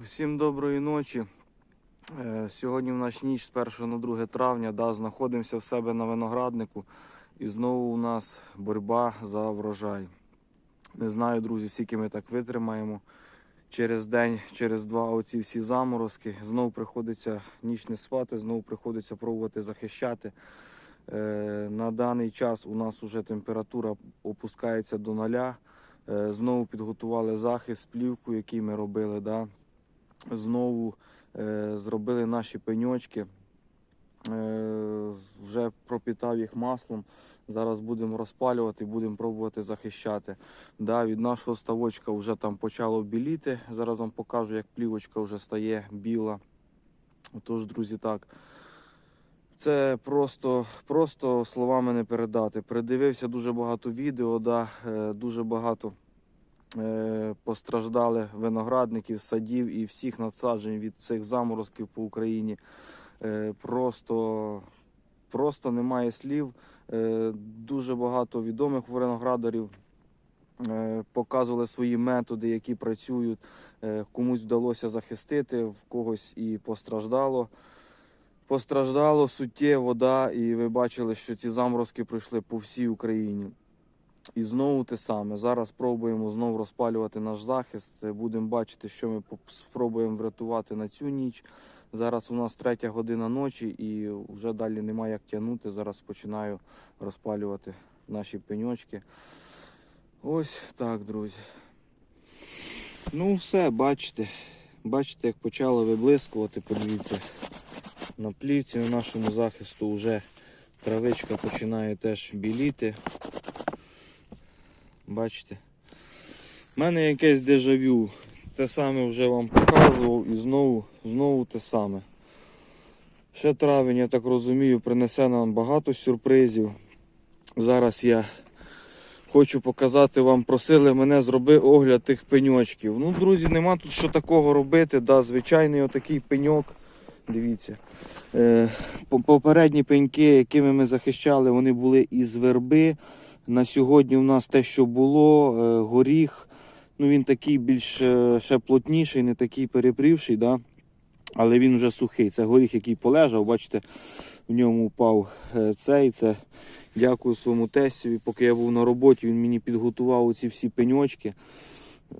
Всім доброї ночі. Е, Сьогодні в нас ніч з 1 на 2 травня. Да, знаходимося в себе на винограднику. І знову у нас боротьба за врожай. Не знаю, друзі, скільки ми так витримаємо. Через день, через два оці всі заморозки. Знову приходиться ніч не спати, знову приходиться пробувати захищати. Е, На даний час у нас вже температура опускається до ноля. Е, Знову підготували захист, плівку, який ми робили. Да? Знову е, зробили наші пеньочки. Е, вже пропітав їх маслом. Зараз будемо розпалювати, будемо пробувати захищати. Да, від нашого ставочка вже там почало біліти. Зараз вам покажу, як плівочка вже стає біла. Отож, друзі, так. Це просто, просто словами не передати. Передивився дуже багато відео, да, е, дуже багато постраждали виноградників, садів і всіх надсаджень від цих заморозків по Україні. Е, Просто, просто немає слів. Е, Дуже багато відомих виноградарів е, показували свої методи, які працюють. Е, Комусь вдалося захистити, в когось і постраждало. Постраждало суттєво, да, і ви бачили, що ці заморозки пройшли по всій Україні. І знову те саме. Зараз спробуємо знову розпалювати наш захист. Будемо бачити, що ми спробуємо врятувати на цю ніч. Зараз у нас третя година ночі і вже далі немає як тягнути. Зараз починаю розпалювати наші пеньочки. Ось так, друзі. Ну, все, бачите. Бачите, як почало виблискувати. Подивіться. На плівці на нашому захисту вже травичка починає теж біліти. Бачите? У мене якесь дежавю. Те саме вже вам показував і знову, знову те саме. Ще травень, я так розумію, принесе нам багато сюрпризів. Зараз я хочу показати вам, просили мене зроби огляд тих пеньочків. Ну, друзі, нема тут що такого робити. Да, звичайний отакий пеньок. Дивіться. Е, попередні пеньки, якими ми захищали, вони були із верби. На сьогодні у нас те, що було, е, горіх. Ну, він такий більш е, ще плотніший, не такий перепрівший, да? але він вже сухий. Це горіх, який полежав. Бачите, в ньому впав цей. Це дякую своєму тестові. Поки я був на роботі, він мені підготував оці всі пеньочки.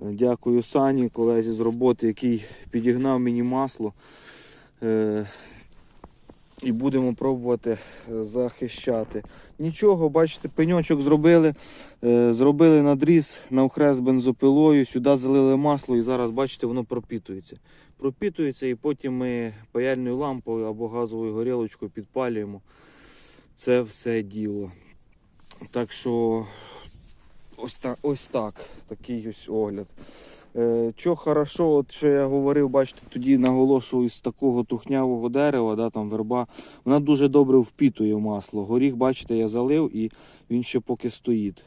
Дякую Сані, колезі з роботи, який підігнав мені масло. Е, і будемо пробувати е, захищати. Нічого, бачите, пеньочок зробили, е, зробили надріз навхрест бензопилою, сюди залили масло і зараз, бачите, воно пропітується. Пропітується і потім ми паяльною лампою або газовою горілочкою підпалюємо це все діло. Так що ось так, ось так такий ось огляд. Е, що хорошо, от що я говорив, бачите, тоді наголошую з такого тухнявого дерева, да, там верба, вона дуже добре впітує масло. Горіх, бачите, я залив і він ще поки стоїть.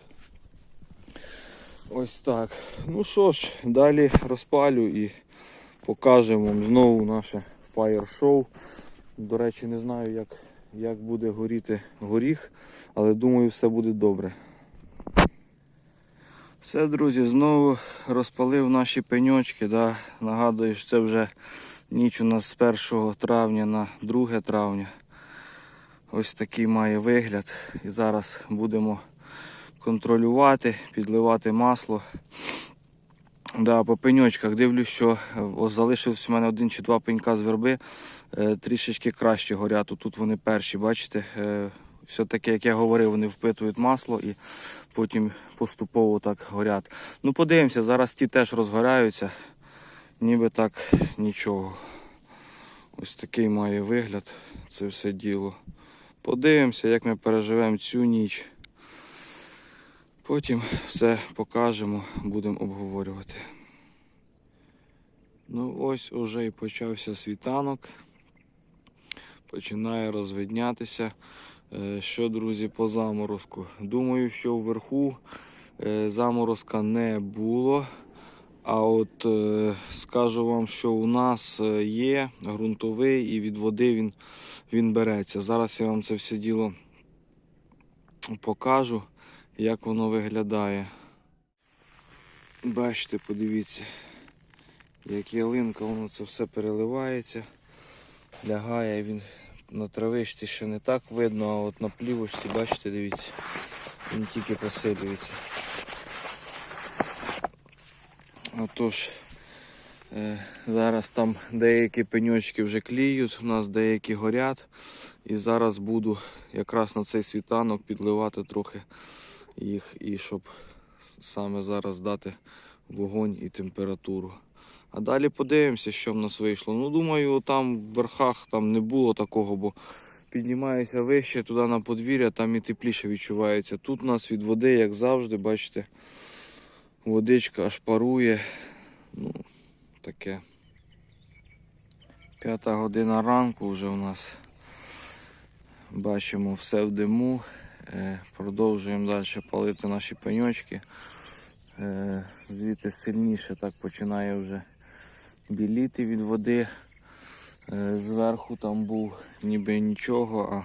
Ось так. Ну що ж, далі розпалю і покажемо вам знову наше фаєр-шоу. До речі, не знаю, як, як буде горіти горіх, але думаю, все буде добре. Все, друзі, знову розпалив наші пеньочки. Да? Нагадую, що це вже ніч у нас з 1 травня на 2 травня. Ось такий має вигляд. І зараз будемо контролювати, підливати масло. Да, по пеньочках дивлюсь, що е, залишився у мене один чи два пенька з верби. Е, трішечки краще горять. Тут вони перші, бачите. Е, все таки, як я говорив, вони впитують масло і потім поступово так горять. Ну, подивимося, зараз ті теж розгоряються, ніби так нічого. Ось такий має вигляд це все діло. Подивимося, як ми переживемо цю ніч. Потім все покажемо, будемо обговорювати. Ну ось уже і почався світанок. Починає розвиднятися. Е, Що, друзі, по заморозку? Думаю, що вверху е, заморозка не було. А от е, скажу вам, що у нас є ґрунтовий і від води він, він береться. Зараз я вам це все діло покажу, як воно виглядає. Бачите, подивіться, Як ялинка, воно це все переливається, лягає він на травичці ще не так видно, а от на плівочці, бачите, дивіться, він тільки посилюється. Отож, е, зараз там деякі пеньочки вже кліють, у нас деякі горять. І зараз буду якраз на цей світанок підливати трохи їх, і щоб саме зараз дати вогонь і температуру. А далі подивимося, що в нас вийшло. Ну, думаю, там в верхах там не було такого, бо піднімаюся вище туди на подвір'я, там і тепліше відчувається. Тут у нас від води, як завжди, бачите, водичка аж парує. Ну, таке. П'ята година ранку вже у нас. Бачимо все в диму. Е, Продовжуємо далі палити наші пеньочки. Е, Звідти сильніше так починає вже біліти від води. Е, Зверху там був ніби нічого,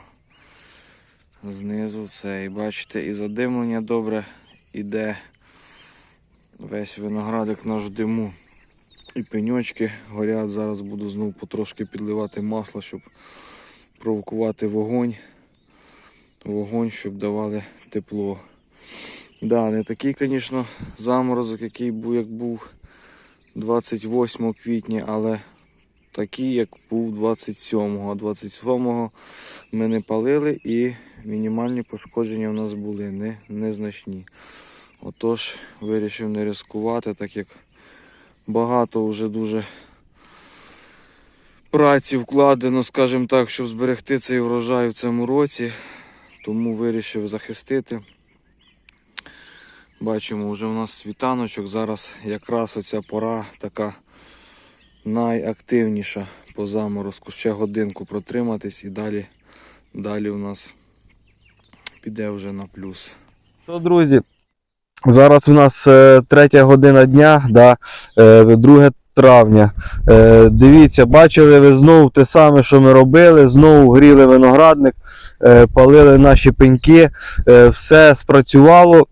а знизу це. І бачите, і задимлення добре іде. Весь виноградик наш диму. І пеньочки горять. Зараз буду знову потрошки підливати масло, щоб провокувати вогонь. Вогонь, щоб давали тепло. Да, не такий, звісно, заморозок, який був, як був 28 квітня, але такий, як був 27-го. 27-го ми не палили і мінімальні пошкодження в нас були не, незначні. Отож, вирішив не ризикувати, так як багато вже дуже праці вкладено, скажімо так, щоб зберегти цей врожай в цьому році. Тому вирішив захистити. Бачимо, вже у нас світаночок. Зараз якраз оця пора така найактивніша по заморозку. Ще годинку протриматись і далі, далі у нас піде вже на плюс. Що, друзі, зараз у нас е, третя година дня, да, е, 2 травня. Е, дивіться, бачили ви знову те саме, що ми робили, знову гріли виноградник, е, палили наші пеньки, е, все спрацювало.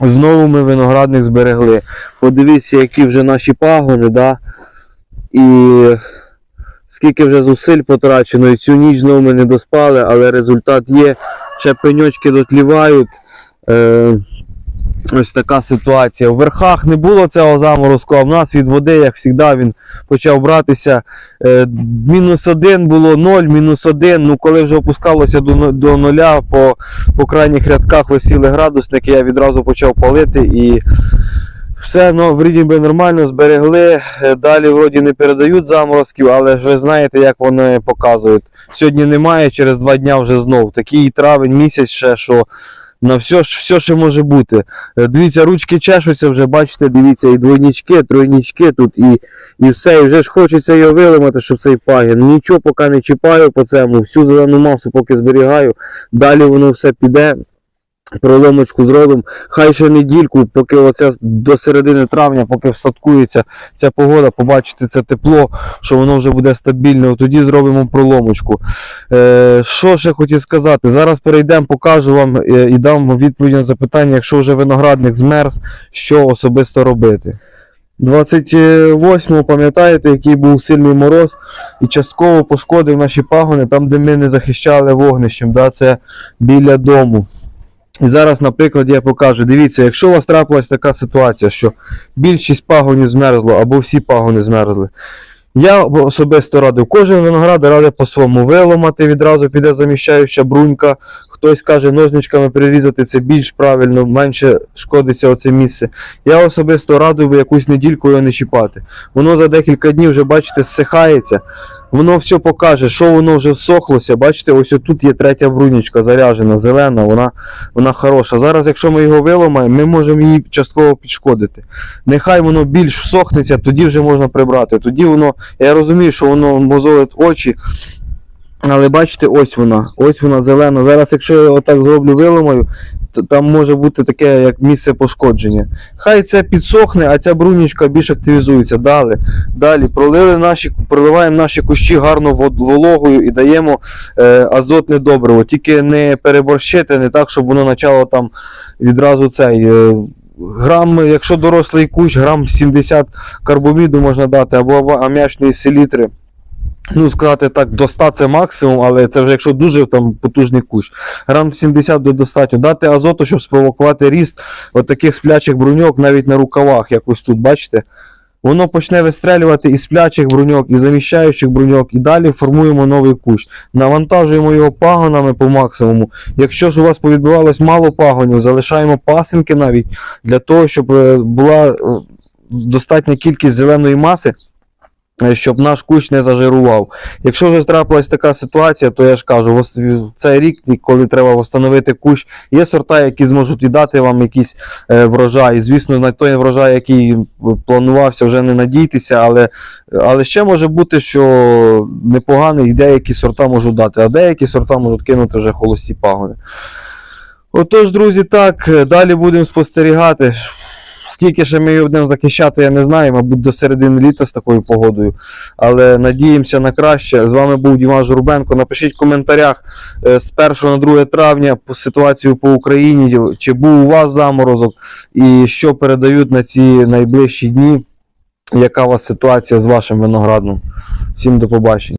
Знову ми виноградник зберегли. Подивіться, які вже наші пагони, да? і скільки вже зусиль потрачено, і цю ніч знову ми не доспали, але результат є. Ще пеньочки дотлівають. Е, ось така ситуація. В верхах не було цього заморозку, а в нас від води, як завжди, він почав братися. Е, мінус один було 0, мінус один. Ну, коли вже опускалося до, до нуля, по, по крайніх рядках висіли градусники, я відразу почав палити і. Все ну, вроді би нормально зберегли. Е, Далі вроді не передають заморозків, але ж ви знаєте, як вони показують. Сьогодні немає, через два дня вже знов. Такий травень місяць ще, що на все, все що може бути. Е, Дивіться, ручки чешуться вже, бачите, дивіться, і двойнички, тройнички тут, і, і все. І вже ж хочеться його вилимати, щоб цей пагін. Нічого поки не чіпаю по цьому, всю зелену масу поки зберігаю. Далі воно все піде. Проломочку зробимо. Хай ще недільку, поки оце до середини травня, поки встаткується ця погода, побачите це тепло, що воно вже буде стабільне. Тоді зробимо проломочку. Е, що ще хотів сказати? Зараз перейдемо, покажу вам е, і дам відповідь на запитання, якщо вже виноградник змерз, що особисто робити. 28-го, пам'ятаєте, який був сильний мороз і частково пошкодив наші пагони там, де ми не захищали вогнищем, да, це біля дому. І зараз, наприклад, я покажу. Дивіться, якщо у вас трапилась така ситуація, що більшість пагонів змерзло або всі пагони змерзли. Я особисто радив, кожен виноград радив по-своєму виломати, відразу піде заміщаюча брунька. Хтось каже, ножничками перерізати це більш правильно, менше шкодиться оце місце. Я особисто радив би якусь недільку його не чіпати. Воно за декілька днів вже, бачите, зсихається. Воно все покаже, що воно вже всохлося. Бачите, ось тут є третя брунічка заряжена, зелена, вона, вона хороша. Зараз, якщо ми його виламаємо, ми можемо її частково підшкодити. Нехай воно більш всохнеться, тоді вже можна прибрати. Тоді воно, я розумію, що воно мозолить очі. Але бачите, ось вона, ось вона зелена. Зараз, якщо я отак зроблю виламаю, то там може бути таке, як місце пошкодження. Хай це підсохне, а ця брунічка більш активізується. Далі, далі пролили наші, проливаємо наші кущі гарно вологою і даємо е, азотне добриво. Тільки не переборщити, не так, щоб воно почало там відразу цей. Е, грам, якщо дорослий кущ, грам 70 карбоміду можна дати, або ава- селітри. Ну, сказати так, до 100 це максимум, але це вже якщо дуже там потужний кущ. Грам 70 до достатньо. Дати азоту, щоб спровокувати ріст от таких сплячих бруньок навіть на рукавах, як ось тут, бачите? Воно почне вистрелювати із сплячих бруньок, і заміщаючих бруньок, і далі формуємо новий кущ. Навантажуємо його пагонами по максимуму. Якщо ж у вас повідбувалось мало пагонів, залишаємо пасинки навіть для того, щоб е, була е, достатня кількість зеленої маси, щоб наш кущ не зажирував. Якщо вже трапилась така ситуація, то я ж кажу, цей рік, коли треба встановити кущ, є сорта, які зможуть і дати вам якийсь е, врожай. Звісно, на той врожай, який планувався, вже не надійтеся, але, але ще може бути, що непоганий деякі сорта можуть дати, а деякі сорта можуть кинути вже холості пагони. Отож, друзі, так, е, далі будемо спостерігати. Скільки ще ми його будемо захищати, я не знаю, мабуть, до середини літа з такою погодою. Але надіємося на краще. З вами був Діман Журбенко. Напишіть в коментарях е, з 1 на 2 травня по ситуацію по Україні, чи був у вас заморозок, і що передають на ці найближчі дні, яка у вас ситуація з вашим виноградом. Всім до побачення.